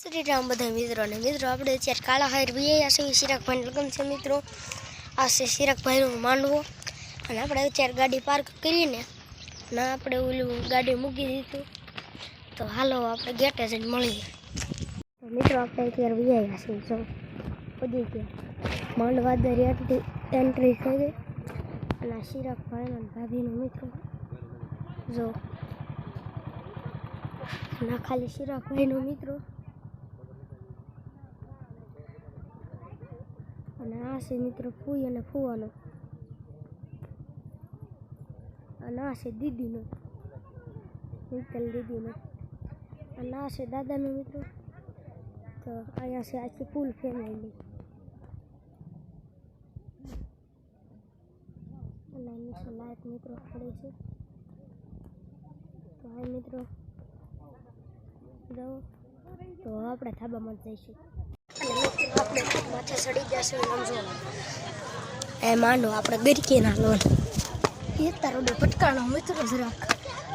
શ્રી રામ બધા મિત્રોને મિત્રો, આપણે અત્યારે કાળા હાર વીઆઈ છે ચિરાગભાઈ લગ્ન છે મિત્રો. આ છે ચિરાગભાઈનો માંડવો. અને આપણે અત્યારે ગાડી પાર્ક કરીને ના આપણે ઓલું ગાડી મૂકી દીધું. તો હાલો આપણે ગેટે જઈને મળીએ. મિત્રો, આપણે અત્યારે વીઆઈ છે જો, બધી ગયા માંડવા દર એન્ટ્રી થઈ અને આ ચિરાગભાઈનો અને ભાભીનો મિત્રો. જો ના ખાલી ચિરાગભાઈનો મિત્રો. અને આ છે મિત્રો ફૂઈ અને ફૂવાનો અને આ છે દીદીનો મિત્તલ દીદીનો અને આ છે દાદાનો મિત્રો તો અહીંયા છે આખી ફૂલ ફેમિલી અને નીચે લાઈટ મિત્રો પડે છે તો આ મિત્રો તો આપણે ધાબામાં જ જઈશું આપણે માથે ચડી જશે સમજો. એ માંડો, આપણે ગરકી ના લોન. એ તારો બે પટકાનો મિત્રો જરાક.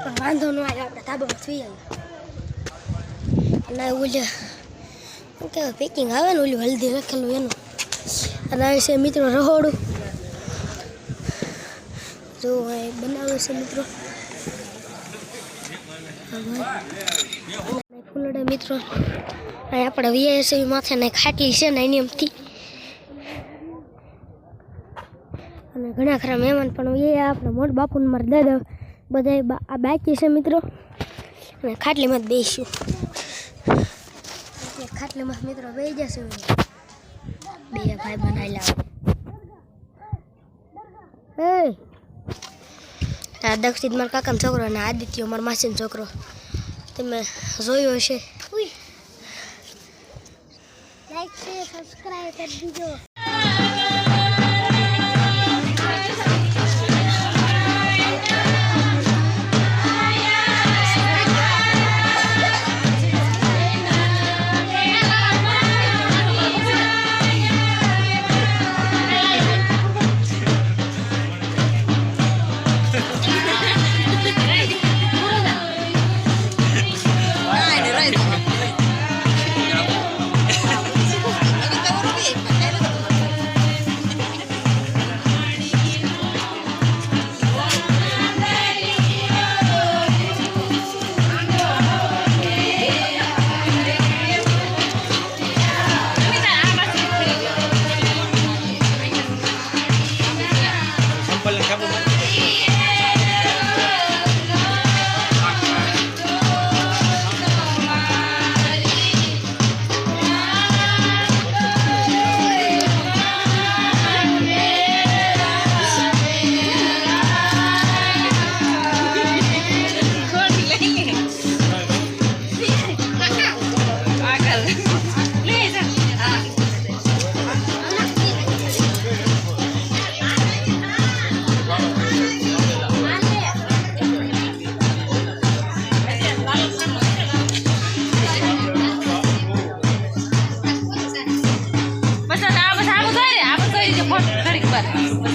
પણ વાંધો ન આવે, આપણે ધાબામાં થઈ જાય અને ઓલે, શું કહેવાય, પેકિંગ આવે ને ઓલું હલ્દી લખેલું એનું. અને આવે છે મિત્રો રહોડું. જો એ બનાવે છે મિત્રો. મિત્રો. આપણે વીએસવી માથે ને ખાટલી છે ને એની એમથી. અને ઘણા ખરા મહેમાન પણ એ આપણે મોટ બાપુ ને મારા દાદા બધા આ બાકી છે મિત્રો. અને ખાટલીમાં જ બેસીશું એટલે ખાટલીમાં મિત્રો બે જશે બે ભાઈ બનાવી લાવો એ આ દક્ષિત મારા કાકાનો છોકરો અને આદિત્ય, મારા માસીનો છોકરો. તમે જોયો હશે લાઈક શેર સબસ્ક્રાઇબ કરી દીજો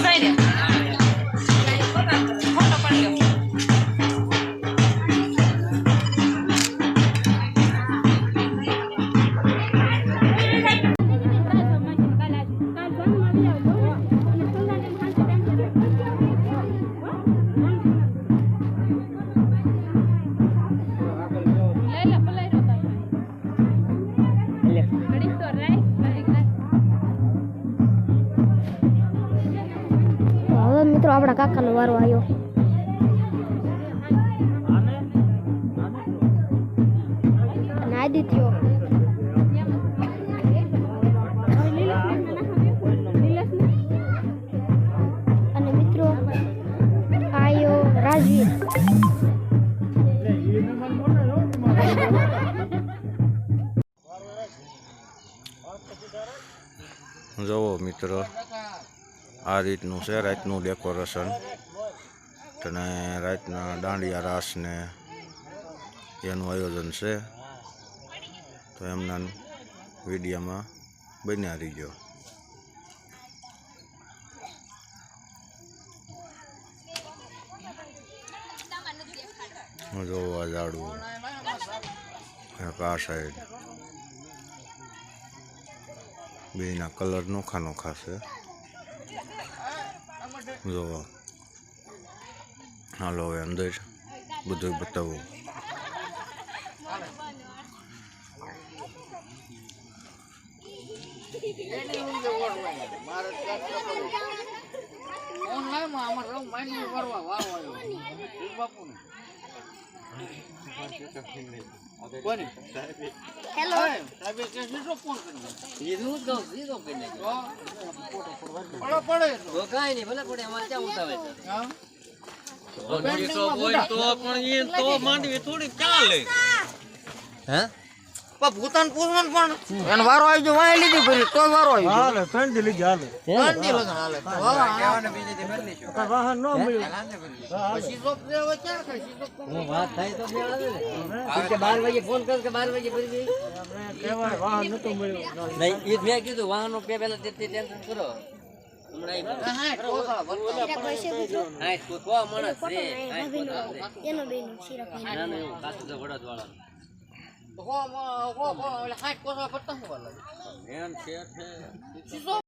快一点。મિત્રો આપણા કાકાનો વારો આવ્યો આદિત્યો અને મિત્રો આયો રાજવીર મિત્રો આ રીતનું છે, રાતનું ડેકોરેશન. અને રાતના દાંડિયા રાસ ને એનું આયોજન છે. તો એમના વિડીયામાં બન્યા રહીજો. જોવા એક આ સાઈડ બેના કલર નોખા નોખા છે. જો હાલો હવે અંદર બધું બતાવું. હેલો ભૂતાન પૂછવાનું પણ. એને વારો આવી ગયો વાય લીધી પેલી તો વારો આવી ગયો. હાલે ત્રણ દી લીધી હાલે. ત્રણ દી લગન હાલે. વાહન નો મળ્યું. પછી ક્યાં? બાર વાગે ફોન કર કે બાર વાગે ફરી કહેવાય વાહન નતો મળ્યો. નહીં એ મેં કીધું વાહનો પે પેલા તે ટેન્શન કરો. હા હા તો કો માણસ ફોટો છે નહીં, હા, ભાભીનો તો આપણે. એનો બેનો ચિરાગ ભાઈ ના, ના, એવું કાચું તો વડોદ વાળાનું. હો હો હો એટલે હાથ કોસા પત્તા હું વાલા એમ છે. છે.